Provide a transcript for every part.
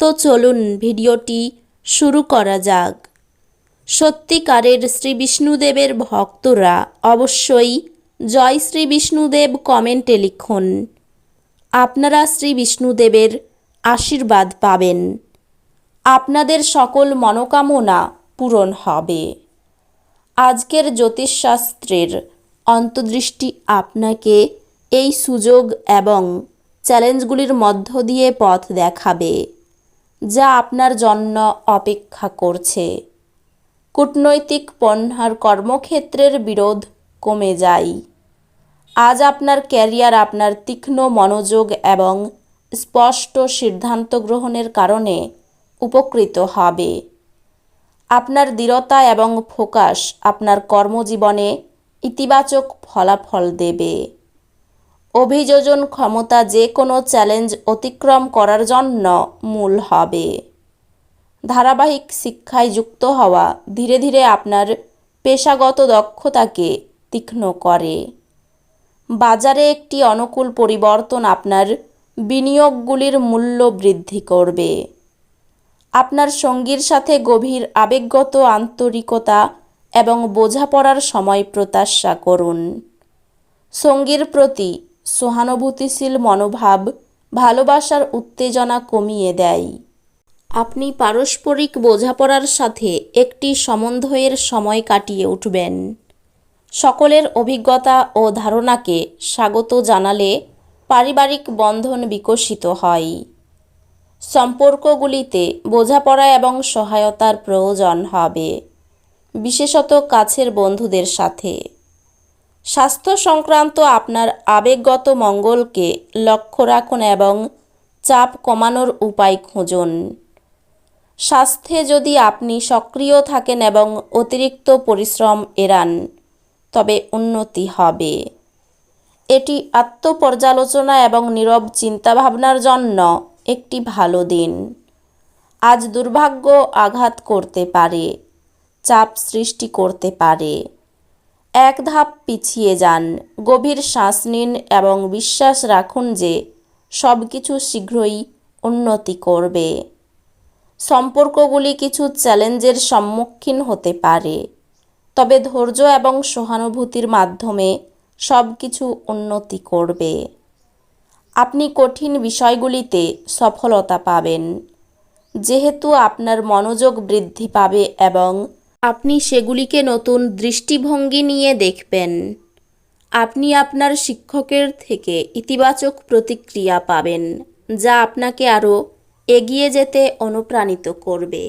তো চলুন ভিডিওটি শুরু করা যাক। সত্যিকারের শ্রী বিষ্ণুদেবের ভক্তরা অবশ্যই জয় শ্রী বিষ্ণুদেব কমেন্টে লিখুন। আপনারা শ্রী বিষ্ণুদেবের আশীর্বাদ পাবেন। আপনাদের সকল মনোকামনা পূরণ হবে। আজকের জ্যোতিষশাস্ত্রের অন্তর্দৃষ্টি আপনাকে এই সুযোগ এবং চ্যালেঞ্জগুলির মধ্য দিয়ে পথ দেখাবে। যা আপনার জন্য অপেক্ষা করছে। কূটনৈতিক পণ্যার কর্মক্ষেত্রের বিরোধ কমে যায়। আজ আপনার ক্যারিয়ার আপনার তীক্ষ্ণ মনোযোগ এবং স্পষ্ট সিদ্ধান্ত গ্রহণের কারণে উপকৃত হবে। আপনার দৃঢ়তা এবং ফোকাস আপনার কর্মজীবনে ইতিবাচক ফলাফল দেবে। অভিযোজন ক্ষমতা যে কোনো চ্যালেঞ্জ অতিক্রম করার জন্য মূল হবে। ধারাবাহিক শিক্ষায় যুক্ত হওয়া ধীরে ধীরে আপনার পেশাগত দক্ষতাকে তীক্ষ্ণ করে। বাজারে একটি অনুকূল পরিবর্তন আপনার বিনিয়োগগুলির মূল্য বৃদ্ধি করবে। আপনার সঙ্গীর সাথে গভীর আবেগগত আন্তরিকতা এবং বোঝাপড়ার সময় প্রত্যাশা করুন। সঙ্গীর প্রতি সহানুভূতিশীল মনোভাব ভালোবাসার উত্তেজনা কমিয়ে দেয়। আপনি পারস্পরিক বোঝাপড়ার সাথে একটি সমন্বয়ের সময় কাটিয়ে উঠবেন। সকলের অভিজ্ঞতা ও ধারণাকে স্বাগত জানালে পারিবারিক বন্ধন বিকশিত হয়। সম্পর্কগুলিতে বোঝাপড়া এবং সহায়তার প্রয়োজন হবে, বিশেষত কাছের বন্ধুদের সাথে। স্বাস্থ্য সংক্রান্ত আপনার আবেগগত মঙ্গলকে লক্ষ্য রাখুন এবং চাপ কমানোর উপায় খুঁজুন। স্বাস্থ্যে যদি আপনি সক্রিয় থাকেন এবং অতিরিক্ত পরিশ্রম এড়ান, তবে উন্নতি হবে। এটি আত্মপর্যালোচনা এবং নীরব চিন্তাভাবনার জন্য একটি ভালো দিন। আজ দুর্ভাগ্য আঘাত করতে পারে, চাপ সৃষ্টি করতে পারে। এক ধাপ পিছিয়ে যান। গভীর শ্বাস নিন এবং বিশ্বাস রাখুন যে সব কিছু শীঘ্রই উন্নতি করবে। সম্পর্কগুলি কিছু চ্যালেঞ্জের সম্মুখীন হতে পারে। তবে ধৈর্য এবং সহানুভূতির মাধ্যমে সব কিছু উন্নতি করবে। আপনি কঠিন বিষয়গুলিতে সফলতা পাবেন। যেহেতু আপনার মনোযোগ বৃদ্ধি পাবে এবং আপনি সেগুলিকে নতুন দৃষ্টিভঙ্গি নিয়ে দেখবেন। আপনি আপনার শিক্ষকের থেকে ইতিবাচক প্রতিক্রিয়া পাবেন, যা আপনাকে আরও এগিয়ে যেতে অনুপ্রাণিত করবে।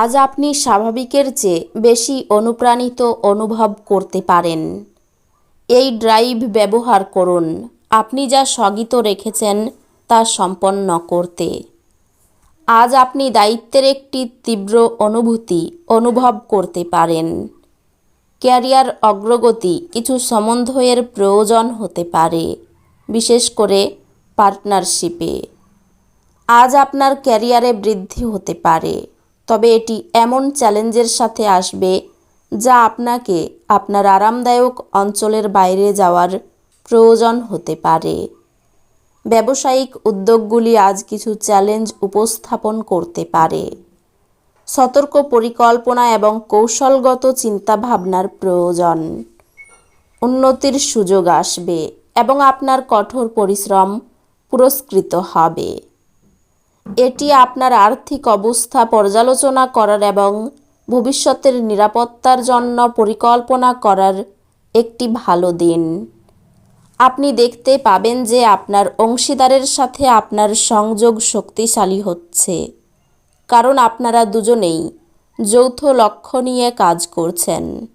আজ আপনি স্বাভাবিকের চেয়ে বেশি অনুপ্রাণিত অনুভব করতে পারেন। এই ড্রাইভ ব্যবহার করুন। আপনি যা স্থগিত রেখেছেন তা সম্পন্ন করতে। আজ আপনি দায়িত্বের একটি তীব্র অনুভূতি অনুভব করতে পারেন। ক্যারিয়ার অগ্রগতি কিছু সমন্বয়ের প্রয়োজন হতে পারে, বিশেষ করে পার্টনারশিপে। আজ আপনার ক্যারিয়ারে বৃদ্ধি হতে পারে, তবে এটি এমন চ্যালেঞ্জের সাথে আসবে যা আপনাকে আপনার আরামদায়ক অঞ্চলের বাইরে যাওয়ার প্রয়োজন হতে পারে। ব্যবসায়িক উদ্যোগগুলি আজ কিছু চ্যালেঞ্জ উপস্থাপন করতে পারে। সতর্ক পরিকল্পনা এবং কৌশলগত চিন্তাভাবনার প্রয়োজন। উন্নতির সুযোগ আসবে এবং আপনার কঠোর পরিশ্রম পুরস্কৃত হবে। এটি আপনার আর্থিক অবস্থা পর্যালোচনা করার এবং ভবিষ্যতের নিরাপত্তার জন্য পরিকল্পনা করার একটি ভালো দিন। আপনি দেখতে পাবেন যে আপনার অংশীদারের সাথে আপনার সংযোগ শক্তিশালী হচ্ছে। কারণ আপনারা দুজনেই যৌথ লক্ষ্য নিয়ে কাজ করছেন।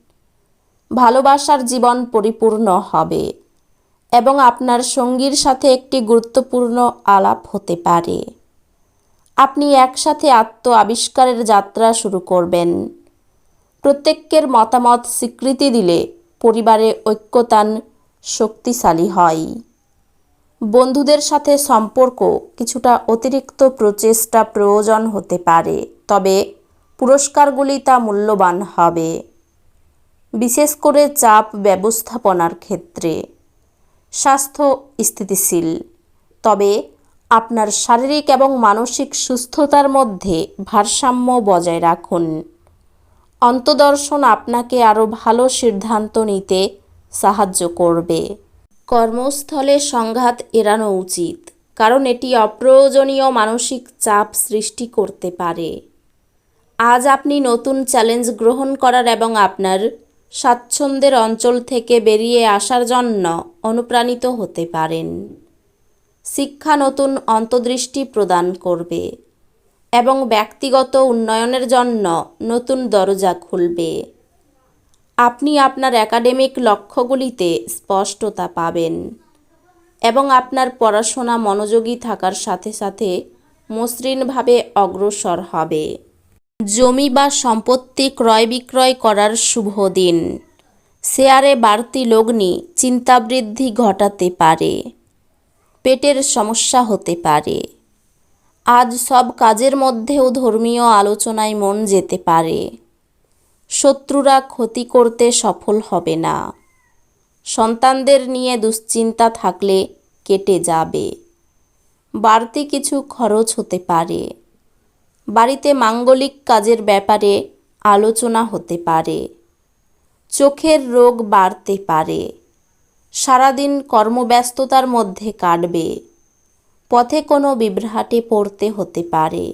ভালোবাসার জীবন পরিপূর্ণ হবে এবং আপনার সঙ্গীর সাথে একটি গুরুত্বপূর্ণ আলাপ হতে পারে। আপনি একসাথে আত্ম আবিষ্কারের যাত্রা শুরু করবেন। প্রত্যেকের মতামত স্বীকৃতি দিলে পরিবারে ঐক্যতান শক্তিশালী হয়। বন্ধুদের সাথে সম্পর্ক কিছুটা অতিরিক্ত প্রচেষ্টা প্রয়োজন হতে পারে, তবে পুরস্কারগুলি তা মূল্যবান হবে। বিশেষ করে চাপ ব্যবস্থাপনার ক্ষেত্রে। স্বাস্থ্য স্থিতিশীল, তবে আপনার শারীরিক এবং মানসিক সুস্থতার মধ্যে ভারসাম্য বজায় রাখুন। অন্তদর্শন আপনাকে আরও ভালো সিদ্ধান্ত নিতে সাহায্য করবে। কর্মস্থলে সংঘাত এড়ানো উচিত, কারণ এটি অপ্রয়োজনীয় মানসিক চাপ সৃষ্টি করতে পারে। আজ আপনি নতুন চ্যালেঞ্জ গ্রহণ করার এবং আপনার স্বাচ্ছন্দ্যের অঞ্চল থেকে বেরিয়ে আসার জন্য অনুপ্রাণিত হতে পারেন। শিক্ষা নতুন অন্তর্দৃষ্টি প্রদান করবে এবং ব্যক্তিগত উন্নয়নের জন্য নতুন দরজা খুলবে। আপনি আপনার একাডেমিক লক্ষ্যগুলিতে স্পষ্টতা পাবেন এবং আপনার পড়াশোনা মনোযোগী থাকার সাথে সাথে মসৃণভাবে অগ্রসর হবে। জমি বা সম্পত্তি ক্রয় বিক্রয় করার শুভ দিন। শেয়ারে বাড়তি লগ্নি চিন্তাবৃদ্ধি ঘটাতে পারে। পেটের সমস্যা হতে পারে। আজ সব কাজের মধ্যেও ধর্মীয় আলোচনায় মন যেতে পারে। শত্রুরা ক্ষতি করতে সফল হবে না। সন্তানদের নিয়ে দুশ্চিন্তা থাকলে কেটে যাবে। বাড়তি কিছু খরচ হতে পারে। বাড়িতে মাঙ্গলিক কাজের ব্যাপারে আলোচনা হতে পারে। চোখের রোগ বাড়তে পারে। সারাদিন কর্মব্যস্ততার মধ্যে কাটবে। পথে কোনো বিভ্রাটে পড়তে হতে পারে।